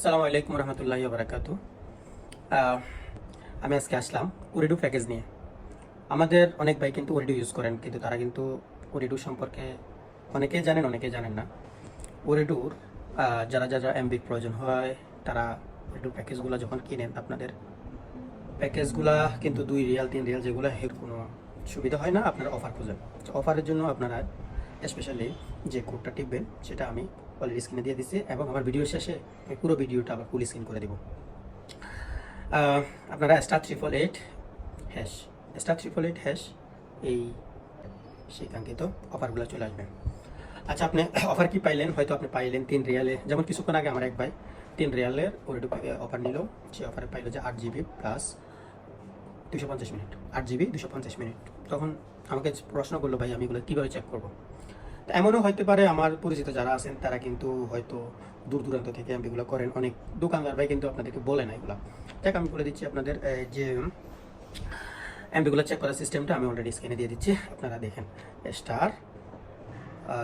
আসসালামু আলাইকুম রহমতুল্লাহি বারাকাত আমি আজকে আসলাম উরিডু প্যাকেজ নিয়ে। আমাদের অনেক ভাই কিন্তু উরিডু ইউজ করেন কিন্তু তারা কিন্তু উরিডু সম্পর্কে অনেকেই জানেন অনেকেই জানেন না। উরিডুর আহ, যারা যারা এমবি প্রয়োজন হয় তারা উরিডু প্যাকেজগুলো যখন কিনেন আপনাদের প্যাকেজগুলা কিন্তু দুই রিয়াল তিন রিয়াল যেগুলো এর কোনো সুবিধা হয় না আপনারা অফার খুঁজেন। অফারের জন্য আপনারা স্পেশালি যে কোডটা টিপবেন সেটা আমি অলরেডি স্ক্রিনে দিয়ে দিচ্ছি এবং আমার ভিডিও শেষে পুরো ভিডিওটা আবার ফুল স্ক্রিন করে দেবো। আপনারা star triple eight hash star triple eight hash এই সেই অফারগুলো চলে আসবেন আচ্ছা আপনি অফার কি পাইলেন? হয়তো আপনি পাইলেন তিন রিয়ালে। যেমন কিছুক্ষণ আগে আমার এক ভাই তিন রিয়ালের ওরেডু অফার নিল। সে অফারে পাইলো যে আট জিবি প্লাস দুশো পঞ্চাশ মিনিট। আট জিবি দুশো পঞ্চাশ মিনিট। তখন আমাকে প্রশ্ন করল, ভাই, আমি এগুলো কীভাবে চেক করব? এমনও হতে পারে আমার পরিচিত যারা আছেন, তারা কিন্তু হয়তো দূর দূরান্ত থেকে এমবিগুলো করেন। অনেক দোকানদার ভাই কিন্তু আপনাদেরকে বলে না এগুলো। দেখ, আমি বলে দিচ্ছি আপনাদের যে এমবিগুলো চেক করার সিস্টেমটা আমি অলরেডি স্ক্রিনে দিয়ে দিচ্ছি। আপনারা দেখেন star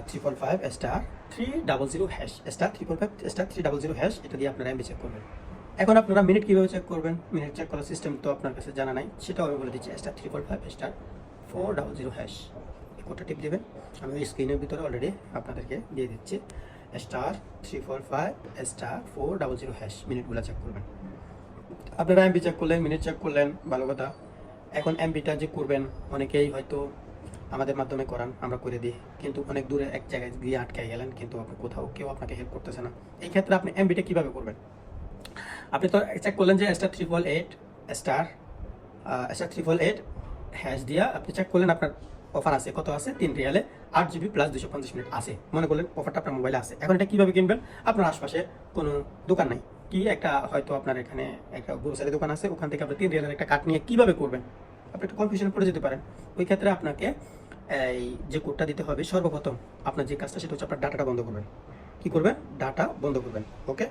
triple five star three double zero hash star triple five star three double zero hash এটা দিয়ে আপনারা এমবি চেক করবেন। এখন আপনারা মিনিট কীভাবে চেক করবেন? মিনিট চেক করার সিস্টেম তো আপনার কাছে জানা নাই, সেটাও আমি বলে দিচ্ছি star triple five star four double zero hash কোডটা টিপ দেবেন? আমি ওই স্ক্রিনের ভিতরে অলরেডি আপনাদেরকে দিয়ে দিচ্ছি। Star three four five star four double zero hash মিনিটগুলো check করবেন। আপনারা এমবি চেক করলেন মিনিট চেক করলেন, ভালো কথা। এখন এমবিটা যে করবেন, অনেকেই হয়তো আমাদের মাধ্যমে করান, আমরা করে দিই। কিন্তু অনেক দূরে এক জায়গায় গিয়ে আটকে গেলেন, কিন্তু আপনি কোথাও কেউ আপনাকে হেল্প করতেছে না। এই ক্ষেত্রে আপনি এমবিটা কীভাবে করবেন? আপনি তো চেক করলেন যে star triple eight star star triple eight hash দিয়া আপনি চেক করলেন আপনার অফার আছে, কত আছে? তিন রিয়ালে আট জিবি প্লাস দুশো পঞ্চাশ মিনিট আছে। মনে করলেন অফারটা আপনার মোবাইলে আছে। এখন এটা কীভাবে কিনবেন? আপনার আশপাশে কোনো দোকান নাই। কি একটা হয়তো আপনার এখানে একটা গ্রোসারি দোকান আছে, ওখান থেকে আপনি তিন রিয়ালের একটা কাট নিয়ে কীভাবে করবেন? আপনি একটু কনফিউশনে পড়ে যেতে পারেন। ওই ক্ষেত্রে আপনাকে এই যে কোডটা দিতে হবে, সর্বপ্রথম আপনার যে কাজটা সেটা হচ্ছে আপনার ডাটাটা বন্ধ করবেন। কী করবেন? ডাটা বন্ধ করবেন। ওকে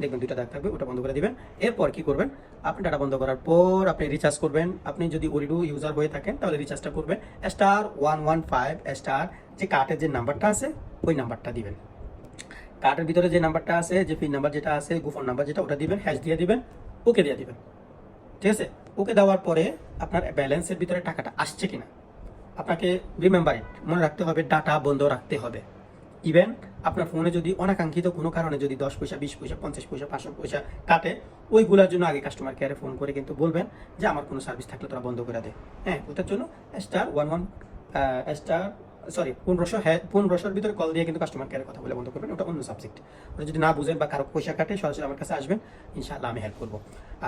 দেখবেন দুইটা দাগ থাকবে, ওটা বন্ধ করে দিবেন। এরপর কি করবেন? আপনি ডাটা বন্ধ করার পর আপনি রিচার্জ করবেন। আপনি যদি ওরিডু ইউজার হয়ে থাকেন, তাহলে রিচার্জটা করবেন। Star one one five star যে কার্ডের যে নাম্বারটা আছে, ওই নাম্বারটা দিবেন। কার্ডের ভিতরে যে নাম্বারটা আছে, যে পিন নাম্বার যেটা আছে গোফোন নাম্বার যেটা, ওটা দিবেন হ্যাশ দিয়ে দিবেন ওকে দিয়ে দিবেন। ঠিক আছে? ওকে দেওয়ার পরে আপনার ব্যালেন্সের ভিতরে টাকাটা আসছে কিনা? আপনাকে রিমেম্বার ইট মনে রাখতে হবে ডাটা বন্ধ রাখতে হবে। ইভেন আপনার ফোনে যদি অনাকাঙ্ক্ষিত কোনো কারণে যদি দশ পয়সা, বিশ পয়সা, পঞ্চাশ পয়সা, পাঁচশো পয়সা কাটে, ওইগুলোর জন্য আগে কাস্টমার কেয়ারে ফোন করে কিন্তু বলবেন যে, আমার কোনো সার্ভিস থাকলে তারা বন্ধ করে দেয় হ্যাঁ ওটার জন্য star one one star sorry পনেরোশো হ্যাঁ পনেরোশোর ভিতরে কল দিয়ে কিন্তু কাস্টমার কেয়ারের কথা বলে বন্ধ করবেন, ওটা অন্য সাবজেক্ট ওটা যদি না বুঝেন বা কারও পয়সা কাটে, সরাসরি আমার কাছে আসবেন, ইনশাআল্লাহ আমি হেল্প করব।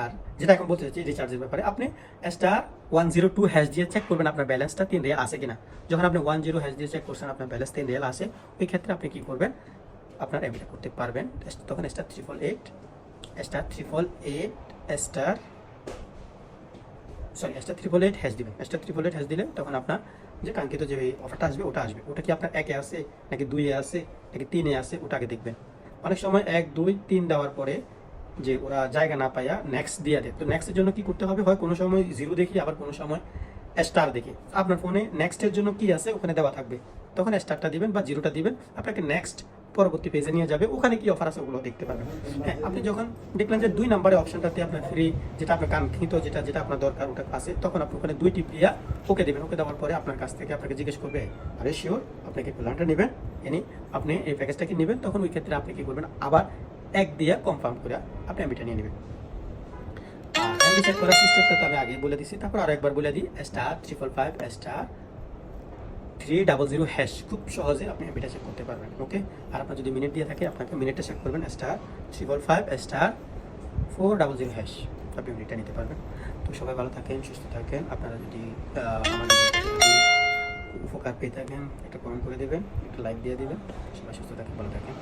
আর যেটা এখন বলতে চাচ্ছি রিচার্জের ব্যাপারে, আপনি star one zero two hash দিয়ে চেক করবেন আপনার ব্যালেন্সটা তিন রিয়াল আছে কিনা। যখন আপনি ওয়ান জিরো হ্যাশ দিয়ে চেক করছেন, আপনার ব্যালেন্স তিন রিয়াল আছে, ওই ক্ষেত্রে আপনি কি করবেন? আপনার এমবিটা করতে পারবেন, তখন star triple eight star triple eight star sorry star triple eight hash দিবেন। স্টার ট্রিপল এইট হ্যাশ দিলে তখন আপনার যে কাঙ্ক্ষিত যে অফারটা আসবে, ওটা আসবে। ওটা কি আপনার একে আসে, নাকি দুই এ আসে, নাকি তিনে আছে ওটা আগে দেখবেন। অনেক সময় এক, দুই, তিন দেওয়ার পরে যে ওরা জায়গা না পাইয়া নেক্সট দিয়ে দেয়। তো নেক্সটের জন্য কি করতে হবে? হয় কোনো সময় জিরো দেখি, আবার কোনো সময় স্টার দেখি। আপনার ফোনে নেক্সটের জন্য কি আছে, ওখানে দেওয়া থাকবে। তখন স্টারটা দিবেন বা জিরোটা দিবেন। আপনাকে নেক্সট পরবর্তী পেজে নিয়ে যাবে, ওখানে কি অফার আছে ওগুলো দেখতে পারবেন হ্যাঁ আপনি যখন দেখলেন যে দুই নাম্বারের অপশনটাতে আপনার ফ্রি যেটা আপনার কাঙ্ক্ষিত, যেটা যেটা আপনার দরকার, ওটা আছে, তখন আপনি ওখানে দুই টিপ দিয়া ওকে দেবেন। ওকে দেওয়ার পরে আপনার কাছ থেকে আপনাকে জিজ্ঞেস করবে, আরে শিওর আপনাকে প্ল্যানটা নেবেন? এনি, আপনি এই প্যাকেজটাকে নেবেন? তখন ওই ক্ষেত্রে আপনি কি করবেন? আবার এক দিয়ে কনফার্ম করে আপনি এমবিটা নিয়ে নেবেন। এমবি চেক করার সিস্টেমটা তো আমি আগে বলে দিছি, তারপর আরও একবার বলে দিই star triple five star three double zero hash খুব সহজে আপনি এটা চেক করতে পারবেন ওকে আর আপনার যদি মিনিট দিয়ে থাকে, আপনাকে মিনিটটা চেক করবেন star triple five star four double zero hash আপনি মিনিটটা নিতে পারবেন তো সবাই ভালো থাকেন, সুস্থ থাকেন, আপনারা যদি উপকার পেয়ে থাকেন, একটা কমেন্ট করে দেবেন, একটা লাইক দিয়ে দেবেন, সবাই সুস্থ থাকেন, ভালো থাকেন।